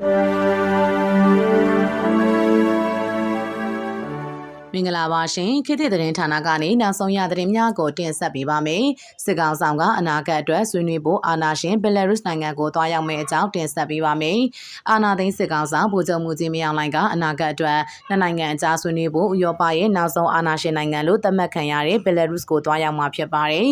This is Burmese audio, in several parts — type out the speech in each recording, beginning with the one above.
you မင်္ဂလာပါရှင်ခေတ်သစ်သတင်းဌာနကနေနောက်ဆုံးရသတင်းများကိုတင်ဆက်ပေးပါမယ်စစ်ကောင်ဆောင်ကအနာဂတ်အတွက်ဆွေးနွေးဖို့အာဏာရှင်ဘယ်လာရုစ်နိုင်ငံကိုတွားရောက်မယ့်အကြောင်းတင်ဆက်ပေးပါမယ်အာဏာသိမ်းစစ်ကောင်ဆောင်ဗိုလ်ချုပ်မှုကြီးမင်းအောင်လှိုင်ကအနာဂတ်အတွက်နှစ်နိုင်ငံအကြားဆွေးနွေးဖို့ဥရောပရဲ့နောက်ဆုံးအာဏာရှင်နိုင်ငံလို့သတ်မှတ်ခံရတဲ့ဘယ်လာရုစ်ကိုတွားရောက်မှာဖြစ်ပါတယ်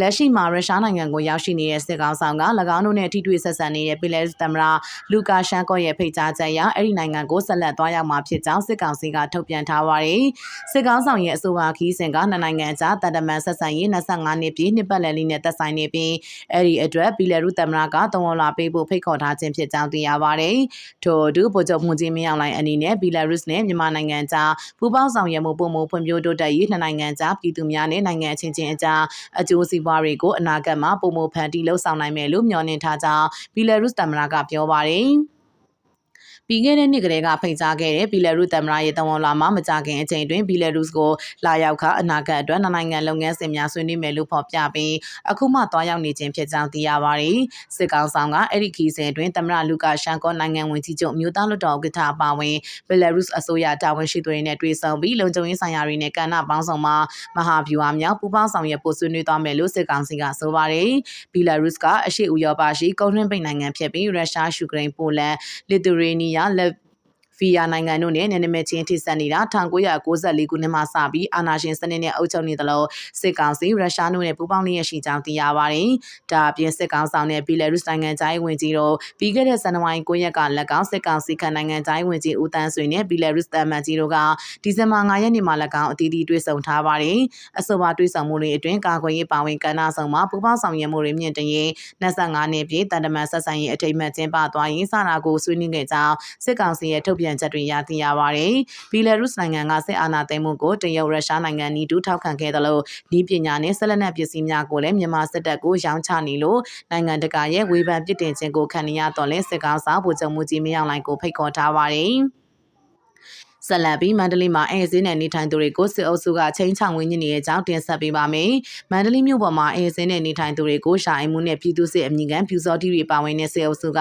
လက်ရှိမှာရုရှားနိုင်ငံကိုရောက်ရှိနေတဲ့စစ်ကောင်ဆောင်က၎င်းတို့နဲ့ထိတွေ့ဆက်ဆံနေတဲ့ဘယ်လာရုစ်သမ္မတလူကာရှန်ကော့ရဲ့ဖိတ်ကြားချက်အရအဲ့ဒီနိုင်ငံကိုဆက်လက်တွားရောက်မှာဖြစ်ကြောင်းစစ်ကောင်စီကထုတ်ပြန်ထားပါတယ်စစ်ကောင်းဆောင်ရဲ့အဆိုပါခီးစဉ်ကနှစ်နိုင်ငံကြားတန်တမန်ဆက်ဆံရေး25နှစ်ပြည့်နှစ်ပတ်လည်လေးနဲ့သက်ဆိုင်နေပြီးအဲ့ဒီအတွက်ဘီလာရုသမ္မတကတုံးလာပေးဖို့ဖိတ်ခေါ်ထားခြင်းဖြစ်ကြောင်းသိရပါတယ်။ထို့အတူဗိုလ်ချုပ်မှုကြီးမင်းအောင်လှိုင်အနေနဲ့ဘီလာရုစ်နဲ့မြန်မာနိုင်ငံကြားပူးပေါင်းဆောင်ရွက်မှုပုံမှုဖွံ့ဖြိုးတိုးတက်ရေးနှစ်နိုင်ငံကြားပြည်သူများနဲ့နိုင်ငံချင်းချင်းအကြားအကျိုးစီးပွားတွေကိုအနာဂတ်မှာပုံမှုဖန်တီးလှုပ်ဆောင်နိုင်မယ်လို့မျှော်လင့်ထားကြောင်းဘီလာရုသမ္မတကပြောပါတယ်။ ပြီးခဲ့တဲ့နှစ်ကတည်းကဖိတ်ကြားခဲ့တဲ့ဘီလာရုသမ္မတရဲ့တဝန်လာမှာမကြခင်အချိန်တွင်ဘီလာရုစ်ကိုလာရောက်ခအနာဂတ်အတွက်နိုင်ငံလုပ်ငန်းစဉ်များဆွေးနွေးမယ်လို့ဖော်ပြပြီးအခုမှသွားရောက်နေခြင်းဖြစ်ကြောင်းသိရပါတယ်။စစ်ကောင်ဆောင်ကအဲ့ဒီခီးစဉ်အတွင်းသမ္မတလူကာရှန်ကောနိုင်ငံဝင်ကြီးချုပ်မြို့သားလွှတ်တော်ဥက္ကဋ္ဌအပါအဝင်ဘီလာရုစ်အစိုးရတာဝန်ရှိသူတွေနဲ့တွေ့ဆုံပြီးလုံခြုံရေးဆိုင်ရာတွေနဲ့ကဏ္ဍပေါင်းစုံမှာမဟာဗျူဟာမြောက်ပူးပေါင်းဆောင်ရွက်ဖို့ဆွေးနွေးသွားမယ်လို့စစ်ကောင်စီကဆိုပါတယ်။ဘီလာရုစ်ကအရှေ့ဥရောပရှိကုန်တွင်းပိတ်နိုင်ငံဖြစ်ပြီးရုရှား၊ယူကရိန်း၊ပိုလန်၊လစ်သူရေးနီးယားလက် ဖီယာနိုင်ငံတို့နဲ့နယ်နိမိတ်ချင်းထိစပ်နေတာ1994ခုနှစ်မှစပြီးအာဏာရှင်စနစ်နဲ့အုပ်ချုပ်နေသလိုစစ်ကောင်စီရုရှားတို့နဲ့ပူးပေါင်းလျက်ရှိကြောင်းသိရပါတယ်။ဒါအပြင်စစ်ကောင်ဆောင်နဲ့ဘီလာရုစ်နိုင်ငံသားရေးဝန်ကြီးတို့ပြီးခဲ့တဲ့ဇန်နဝါရီ9ရက်ကလက်ကောင်စစ်ကောင်စီခန့်နိုင်ငံသားရေးဝန်ကြီးဦးတန်းဆွေနဲ့ဘီလာရုစ်တမန်ကြီးတို့ကဒီဇင်ဘာ9ရက်နေ့မှာလက်ကောင်အတီးတီတွေ့ဆုံထားပါတယ်။အဆိုပါတွေ့ဆုံမှုတွေအတွင်းကာကွယ်ရေးပါဝင်ကဏ္ဍဆောင်မှာပူးပေါင်းဆောင်ရွက်မှုတွေမြင့်တင်ရေး25နှစ်ပြည့်တန်တမန်ဆက်ဆံရေးအထိမ်းအမှတ်ကျင်းပသွားရင်စတာကိုဆွေးနွေးခဲ့ကြောင်းစစ်ကောင်စီရဲ့ထုတ်ပြန်ပြန်ချက်တွေရသိရပါတယ်။ဘီလာရုစ်နိုင်ငံကစစ်အာဏာသိမ်းမှုကိုတရုတ်ရုရှားနိုင်ငံနီးတူထောက်ခံခဲ့သလိုဤပညာနဲ့ဆက်လက်နက်ပစ္စည်းများကိုလည်းမြန်မာစစ်တပ်ကိုရောင်းချနေလို့နိုင်ငံတကာရဲ့ဝေဖန်ပြစ်တင်ခြင်းကိုခံရတော့လဲစစ်ကောင်စာဗိုလ်ချုပ်မှုကြီးမင်းအောင်လှိုင်ကိုဖိတ်ခေါ်ထားပါတယ်။ ဆက်လက်ပြီးမန္တလေးမှာအဲစင်းနဲ့နေထိုင်သူတွေကိုစစ်အုပ်စုကချင်းချောင်ဝင်းညင်နေတဲ့အကြောင်းတင်ဆက်ပေးပါမယ်။မန္တလေးမြို့ပေါ်မှာအဲစင်းနဲ့နေထိုင်သူတွေကိုရှာအိမ်မှုနဲ့ပြည်သူစစ်အမြင့်ကန်ပြူစောတိတွေပါဝင်တဲ့စစ်အုပ်စုက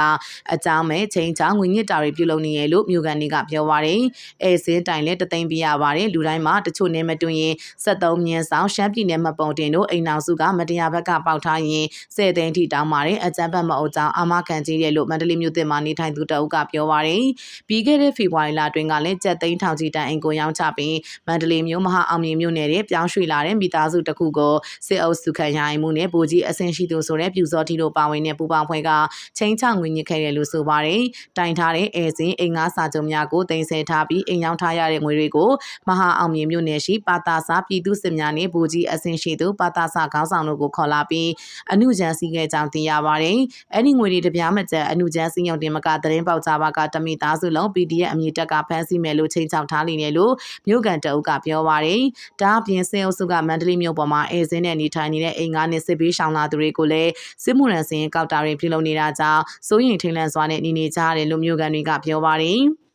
အကြောင်းမဲ့ချင်းချောင်ဝင်းညစ်တာတွေပြုလုပ်နေရလို့မြို့ကန်တွေကပြောပါရယ်။အဲစင်းတိုင်လည်းတသိမ့်ပြရပါတယ်လူတိုင်းမှာတချို့နဲ့မတွင်ရင်73မြင်းဆောင်ရှမ်းပြည်နယ်မပုံတင်တို့အိမ်နောက်စုကမတရားဘက်ကပေါက်ထားရင်10သိန်းထိတောင်းပါတယ်အကြမ်းဖက်မအုပ်ကြောင်းအာမခံကြီးတယ်လို့မန္တလေးမြို့သစ်မှာနေထိုင်သူတအုပ်ကပြောပါရယ်။ပြီးခဲ့တဲ့ဖေဖော်ဝါရီလတွင်ကလည်းကြက်သိန်းထောင်ကြီးတန်အိမ်ကိုရောင်းချပြီးမန္တလေးမြို့မဟာအောင်မြင်မြို့နယ်ရဲ့ပြောင်းရွှေ့လာတဲ့မိသားစုတစ်ခုကိုစစ်အုပ်စုခံရမှုနဲ့ဗိုလ်ကြီးအဆင့်ရှိသူဆိုတဲ့ပြူစောတီတို့ပါဝင်တဲ့ပူပေါင်းဖွဲ့ကချင်းချောင်ငွေညစ်ခဲ့တယ်လို့ဆိုပါတယ်။တိုင်ထားတဲ့အဲစင်အိမ်ငါးစာချုပ်များကိုတင်ဆက်ထားပြီးအိမ်ရောင်းထားရတဲ့ငွေတွေကိုမဟာအောင်မြင်မြို့နယ်ရှိပါတာစာပြည်သူစစ်များနဲ့ဗိုလ်ကြီးအဆင့်ရှိသူပါတာစာခေါင်းဆောင်တို့ကိုခေါ်လာပြီးအမှုချမ်းစီးခဲ့ကြောင်းသိရပါတယ်။အဲ့ဒီငွေတွေတပြားမကျန်အမှုချမ်းစီးရုံတင်မကသတင်းပေါက်ကြပါကတမိသားစုလုံး PDF အမည်တက်ကဖမ်းဆီးမယ်လို့ချိန်ချောက်ထားနေတယ်လို့မြို့ကန်တအုပ်ကပြောပါတယ်။ဒါအပြင်စင်အုပ်စုကမန္တလေးမြို့ပေါ်မှာအဲစင်းနဲ့နေထိုင်နေတဲ့အိမ်ကားနဲ့စစ်ပေးရှောင်လာသူတွေကိုလည်းစစ်မှုရန်စင်ကောက်တာတွေပြုလုပ်နေတာကြောင့်စိုးရိမ်ထိန်လန့်စွာနဲ့နေနေကြရတယ်လို့မြို့ကန်တွေကပြောပါတယ်။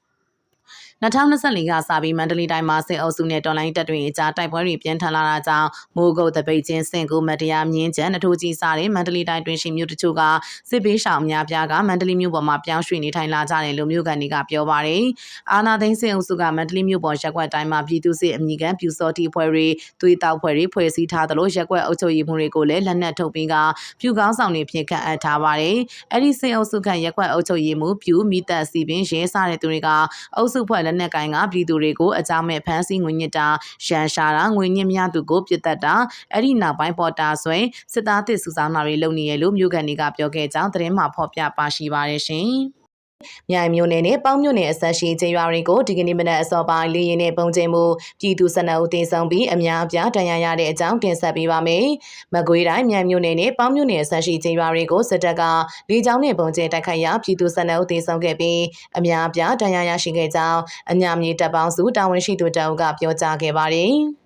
2024ကစပြီးမန္တလေးတိုင်းမှာစစ်အုပ်စုနဲ့တော်လိုင်းတပ်တွေအကြားတိုက်ပွဲတွေပြင်းထန်လာတာကြောင့်မိုးကုတ်တပိတ်ချင်းစင်ကူမတရားမြင်းကျန်နထိုးကြီးစားတဲ့မန္တလေးတိုင်းတွင်ရှိမြို့တချို့ကစစ်ပေးရှောင်အများပြားကမန္တလေးမြို့ပေါ်မှာပြောင်းရွှေ့နေထိုင်လာကြတယ်လို့မြို့ကန်တွေကပြောပါတယ်။အာနာသိန်းစစ်အုပ်စုကမန္တလေးမြို့ပေါ်ရက်ကွက်တိုင်းမှာပြည်သူစစ်အမိကန်ပြူစောတိဖွဲ့တွေသွေးတောက်ဖွဲ့တွေဖွဲ့စည်းထားသလိုရက်ကွက်အုပ်ချုပ်ရေးမှုတွေကိုလည်းလက်နက်ထုတ်ပြီးကပြူကောင်းဆောင်တွေဖြင့်ခန့်အပ်ထားပါတယ်။အဲ့ဒီစစ်အုပ်စုကရက်ကွက်အုပ်ချုပ်ရေးမှုပြူမိသက်စီပင်ရဲစားတဲ့သူတွေကအုပ်စုဖွဲ့လက်နက်ကိုင်ကပြည်သူတွေကိုအကြောင်းမဲ့ဖမ်းဆီးငွေညစ်တာရန်ရှာတာငွေညစ်များသူကိုပြစ်တက်တာအဲ့ဒီနောက်ပိုင်းပေါ်တာဆွဲစစ်သားတစ်စုဆောင်တာတွေလုပ်နေရလို့မြို့ကန်တွေကပြောခဲ့ကြောင်းသတင်းမှာဖော်ပြပါရှိပါတယ်ရှင်။ မြိုင်မြို့နယ်နဲ့ပေါင်းမြို့နယ်အဆက်ရှိကျေးရွာတွေကိုဒီကနေ့မနက်အစောပိုင်းလေရင်နဲ့ပုံကျင်းမှုပြည်သူ12ဦးတင်ဆောင်ပြီးအများအပြားတန်ရာရတဲ့အကြောင်းတင်ဆက်ပေးပါမယ်။မကွေးတိုင်းမြိုင်မြို့နယ်နဲ့ပေါင်းမြို့နယ်အဆက်ရှိကျေးရွာတွေကိုစစ်တပ်ကလေကြောင်းနဲ့ပုံကျင်းတိုက်ခိုက်ရာပြည်သူ12ဦးတင်ဆောင်ခဲ့ပြီးအများအပြားတန်ရာရရှိခဲ့ကြောင်းအညာမြေတပ်ပေါင်းစုတာဝန်ရှိသူတအုပ်ကပြောကြားခဲ့ပါတယ်။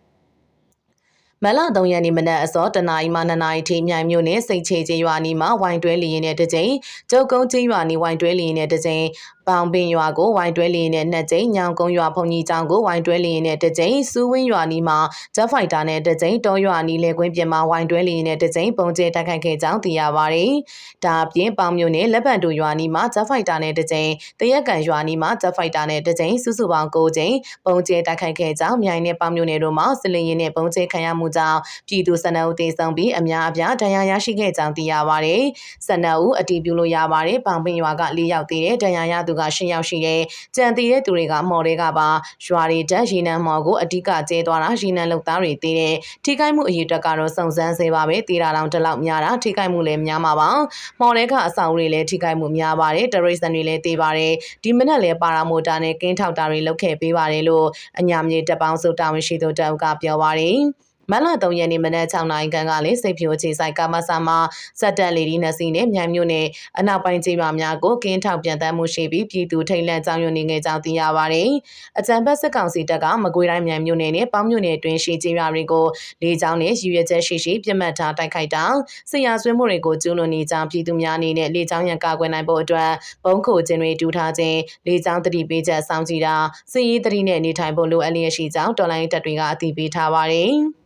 မလ3ရက်နေ့မနက်အစောတနာရီမှ2နာရီထိမြိုင်မြို့နယ်စိတ်ချေကျေးရွာနီမှာဝိုင်တွဲလီရင်နဲ့တကြိမ်ကျုပ်ကုန်းကျေးရွာနီဝိုင်တွဲလီရင်နဲ့တကြိမ် ပေါင်ပင်ရွာကိုဝိုင်းတွဲလျင်နဲ့နှစ်ကြိမ်ညောင်ကုန်းရွာဖုန်ကြီးကျောင်းကိုဝိုင်းတွဲလျင်နဲ့တစ်ကြိမ်စူးဝင်းရွာနီမှာဂျက်ဖိုက်တာနဲ့တစ်ကြိမ်တောရွာနီလေကွင်းပြင်မှာဝိုင်းတွဲလျင်နဲ့တစ်ကြိမ်ပုံကျဲတိုက်ခိုက်ခဲ့ကြောင်းသိရပါတယ်။ဒါအပြင်ပေါင်မြို့နယ်လက်ပံတူရွာနီမှာဂျက်ဖိုက်တာနဲ့တစ်ကြိမ်တရက်ကန်ရွာနီမှာဂျက်ဖိုက်တာနဲ့တစ်ကြိမ်စုစုပေါင်း၉ကြိမ်ပုံကျဲတိုက်ခိုက်ခဲ့ကြောင်းမြိုင်နဲ့ပေါင်မြို့နယ်တို့မှာစစ်လင်းရင်နဲ့ပုံကျဲခံရမှုကြောင့်ပြည်သူ12ဦးသေဆုံးပြီးအများအပြားဒဏ်ရာရရှိခဲ့ကြောင်းသိရပါတယ်။12ဦးအတည်ပြုလို့ရပါတယ်။ပေါင်ပင်ရွာက၄ယောက်သေးတယ်ဒဏ်ရာရသူက၈ယောက်ရှိတယ်။ကြံတည်တဲ့သူတွေကမော်တွေကပါရွာတွေတက်ရေနံမော်ကိုအဓိကကျဲသွားတာရေနံလုံသားတွေသေးတယ်။ထိခိုက်မှုအရေးအတွက်ကတော့စုံစမ်းစေပါပဲ။တေးတာတောင်တလောက်များတာထိခိုက်မှုလည်းများမှာပါ။မော်တွေကအဆောင်တွေလည်းထိခိုက်မှုများပါတယ်။တရိတ်ဆန်တွေလည်းသေးပါတယ်။ဒီမနက်လည်းပါရာမိုတာနဲ့ကင်းထောက်တာတွေလုပ်ခဲ့ပေးပါတယ်လို့အညာမြေတပ်ပေါင်းစုတာဝန်ရှိသူတအုပ်ကပြောပါတယ်။ မလ3ရက်နေ့မနက်6နာရီခန့်ကလည်းစိတ်ဖြိုအခြေဆိုင်ကာမဆာမှာစက်တက်လေဒီနှစ်စီးနဲ့မြိုင်မြို့နယ်အနောက်ပိုင်းကျေးရွာများကိုကင်းထောက်ပြန်တမ်းမှုရှိပြီးပြည်သူထိတ်လန့်ကြောင်းရွံ့နေငယ်ကြောင်းသိရပါတယ်။အကြံဖက်စစ်ကောင်စီတပ်ကမကွေးတိုင်းမြိုင်မြို့နယ်နဲ့ပေါင်းမြို့နယ်တွင်ရှိကျေးရွာတွေကိုလေကြောင်းနဲ့ရည်ရွယ်ချက်ရှိရှိပြစ်မှတ်ထားတိုက်ခိုက်တာဆရာဆွေးမှုတွေကိုကျူးလွန်နေကြောင်းပြည်သူများအနေနဲ့လေကြောင်းရန်ကာကွယ်နိုင်ဖို့အတွက်ဘုံခိုခြင်းတွေတူထားခြင်းလေကြောင်းတတိပေးချက်စောင့်ကြည့်တာစစ်ရေးတတိနဲ့နေထိုင်ဖို့လိုအပ်လျက်ရှိကြောင်းတော်လိုင်းတပ်တွေကအသိပေးထားပါတယ်။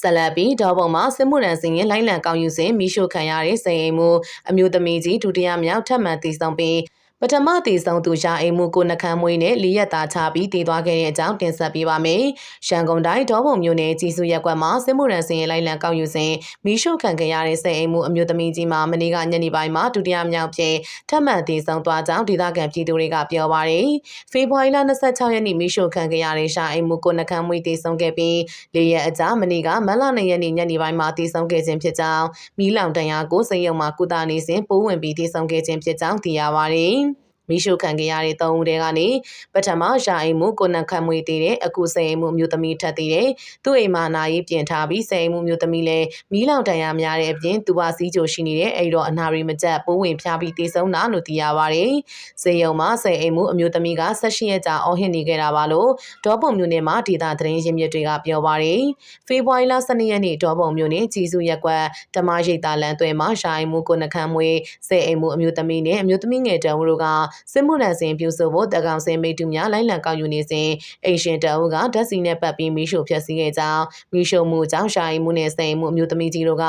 ဆက်လက်ပြီးဒေါ်ပုံမှာစစ်မှုရန်စင်ရင်လိုက်လံကောက်ယူစဉ်မိရှုခံရတဲ့စိန်အိမ်မှုအမျိုးသမီးကြီးဒုတိယမြောက်ထပ်မံတည်ဆောင်ပြီး ပထမတည်ဆုံးသူရာအိမ်မှုကိုနှခမ်းမွေးနဲ့လေးရက်သားချပြီးတည်သွားခဲ့တဲ့အကြောင်းတင်ဆက်ပေးပါမယ်။ရန်ကုန်တိုင်းဒေါပုံမြို့နယ်ကြီးစုရက်ကွက်မှာစစ်မှုရန်စင်လိုက်လံကောက်ယူစဉ်မီးရှို့ခံခဲ့ရတဲ့စိတ်အိမ်မှုအမျိုးသမီးကြီးမှာမနေ့ကညနေပိုင်းမှာဒုတိယမြောက်ဖြစ်ထပ်မံတည်ဆုံးသွားကြောင်းဒေသခံပြည်သူတွေကပြောပါရယ်။ဖေဖော်ဝါရီလ26ရက်နေ့မီးရှို့ခံခဲ့ရတဲ့ရာအိမ်မှုကိုနှခမ်းမွေးတည်ဆုံးခဲ့ပြီးလေးရက်အကြာမနေ့ကမန်လ2ရက်နေ့ညနေပိုင်းမှာတည်ဆုံးခဲ့ခြင်းဖြစ်ကြောင်းမီးလောင်တန်ရာကိုစိတ်ရုံမှာကုသနေစဉ်ပိုးဝင်ပြီးတည်ဆုံးခဲ့ခြင်းဖြစ်ကြောင်းသိရပါရယ်။ မိရှုခံခဲ့ရတဲ့သုံးဦးတဲကနေပထမရာအိမ်မှုကိုနံခတ်မွေတည်တဲ့အခုစိန်အိမ်မှုမျိုးသမီးထပ်တည်တဲ့သူ့အိမ်မှာနာရေးပြင်ထားပြီးစိန်အိမ်မှုမျိုးသမီးလည်းမီးလောင်တန်ရာများတဲ့အပြင်သူပါစီးကြိုရှိနေတဲ့အဲ့တော့အနာရီမကျက်ပိုးဝင်ဖျားပြီးတည်ဆုံးတာလို့သိရပါတယ်။စေယုံမှာစိန်အိမ်မှုအမျိုးသမီးက၁၈ရက်ကြာအော်ဟစ်နေခဲ့တာပါလို့ဒေါပုံမျိုးနယ်မှာဒေတာသတင်းရင်းမြစ်တွေကပြောပါတယ်။ဖေဖော်ဝါရီလ12ရက်နေ့ဒေါပုံမျိုးနယ်ကြီးစုရက်ကွက်ဓမ္မရိပ်သာလန်သွဲမှာရာအိမ်မှုကိုနခမ်းမွေစိန်အိမ်မှုအမျိုးသမီးနဲ့အမျိုးသမီးငယ်တန်းတို့ကစစ်မှုရန်စင်ပြုစုဖို့တကောင်စင်မိတူများလိုက်လံကောက်ယူနေစဉ်အိရှင်တအုပ်ကဓာတ်စီနဲ့ပတ်ပြီးမီးရှို့ဖျက်ဆီးခဲ့ကြောင်းမီးရှို့မှုကြောင့်ရှာရီမှုနဲ့စိန်မှုအမျိုးသမီးကြီးတို့က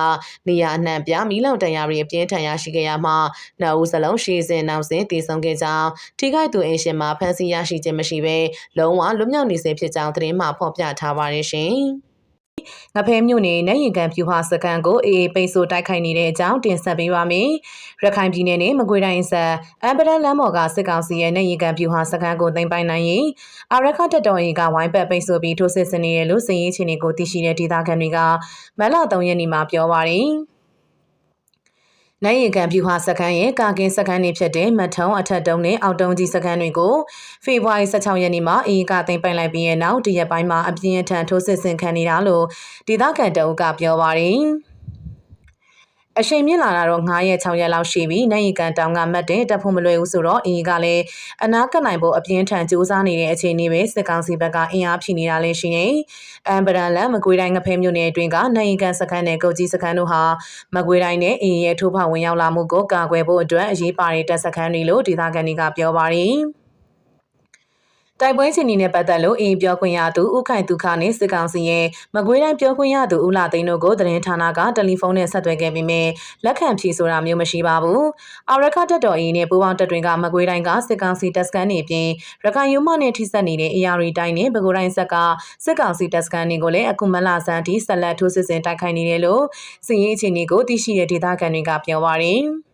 နေရာအနှံ့ပြမီးလောင်တန်ရာတွေအပြင်းထန်ရရှိခဲ့ရမှနှစ်ဦးစလုံးရှေ့စဉ်နောက်စဉ်တည်ဆုံခဲ့ကြောင်းထိခိုက်သူအိရှင်မှာဖမ်းဆီးရရှိခြင်းမရှိဘဲလုံးဝလွတ်မြောက်နေစေဖြစ်ကြောင်းသတင်းမှဖော်ပြထားပါတယ်ရှင်။ ငဖဲမြို့နယ်နဲ့ရင်ကန်ဖြူဟာစကန်ကိုအေးပိတ်ဆို့တိုက်ခိုက်နေတဲ့အကြောင်းတင်ဆက်ပေးပါမယ်။ရခိုင်ပြည်နယ်နဲ့မကွေးတိုင်းဆက်အမ်ပဒန်လမ်းမော်ကစစ်ကောင်စီရဲ့နဲ့ရင်ကန်ဖြူဟာစကန်ကိုသိမ်းပိုင်နိုင်ရင်အာရခတက်တော်ရင်ကဝိုင်းပတ်ပိတ်ဆို့ပြီးထိုးစစ်ဆင်နေရလို့စည်ရေးချင်းတွေကိုသိရှိတဲ့ဒေသခံတွေကမလ3ရက်နေ့မှာပြောပါရယ်။ နိုင်ရင်ခံဖြူဟာစခန်းရဲ့ကာကင်းစခန်းတွေဖြစ်တဲ့မထုံအထက်တုံးနဲ့အောက်တုံးကြီးစခန်းတွေကိုဖေဖော်ဝါရီ16ရက်နေ့မှာအေးကသိမ်းပိုင်လိုက်ပြီးရဲ့နောက်တရက်ပိုင်းမှာအပြင်းထန်ထိုးစစ်ဆင်ခံနေတာလို့ဒေသခံတအုပ်ကပြောပါတယ်။ အချိန်မြင့်လာတာတော့9ရက်6ရက်လောက်ရှိပြီနိုင်ရီကန်တောင်ကမတ်တဲ့တက်ဖို့မလွယ်ဘူးဆိုတော့အင်းကလည်းအနာကနိုင်ဖို့အပြင်းထန်စူးစမ်းနေတဲ့အခြေအနေပဲစစ်ကောင်စီဘက်ကအင်အားဖြည့်နေတာလည်းရှိနေအမ်ပရန်လန်မကွေးတိုင်းငဖဲမြို့နယ်အတွင်းကနိုင်ရီကန်စခန်းနဲ့ကုတ်ကြီးစခန်းတို့ဟာမကွေးတိုင်းနဲ့အင်းရဲ့ထိုးဖောက်ဝင်ရောက်လာမှုကိုကာကွယ်ဖို့အတွက်အရေးပါတဲ့တပ်စခန်းတွေလို့ဒေသခံတွေကပြောပါတယ် တိုက်ပွဲချင်းနဲ့ပတ်သက်လို့အင်းပြောခွင့်ရသူဦးခိုင်သူခနဲ့စစ်ကောင်စီရဲ့မကွေးတိုင်းပြောခွင့်ရသူဦးလာသိန်းတို့ကိုသတင်းဌာနကတယ်လီဖုန်းနဲ့ဆက်သွယ်ခဲ့ပေမဲ့လက်ခံဖြေဆိုတာမျိုးမရှိပါဘူး။အာရခတက်တော်အင်းနဲ့ပူပေါင်းတပ်တွေကမကွေးတိုင်းကစစ်ကောင်စီတပ်စခန်းတွေပြင်ရခိုင်ယူမနဲ့ထိစပ်နေတဲ့ AR တိုင်းနဲ့ပဲခူးတိုင်းဆက်ကစစ်ကောင်စီတပ်စခန်းတွေကိုလည်းအခုမလဆန်းထိဆက်လက်ထိုးစစ်ဆင်တိုက်ခိုက်နေတယ်လို့စစ်ရေးအခြေအနေကိုသိရှိတဲ့ဒေသခံတွေကပြောပါရယ်။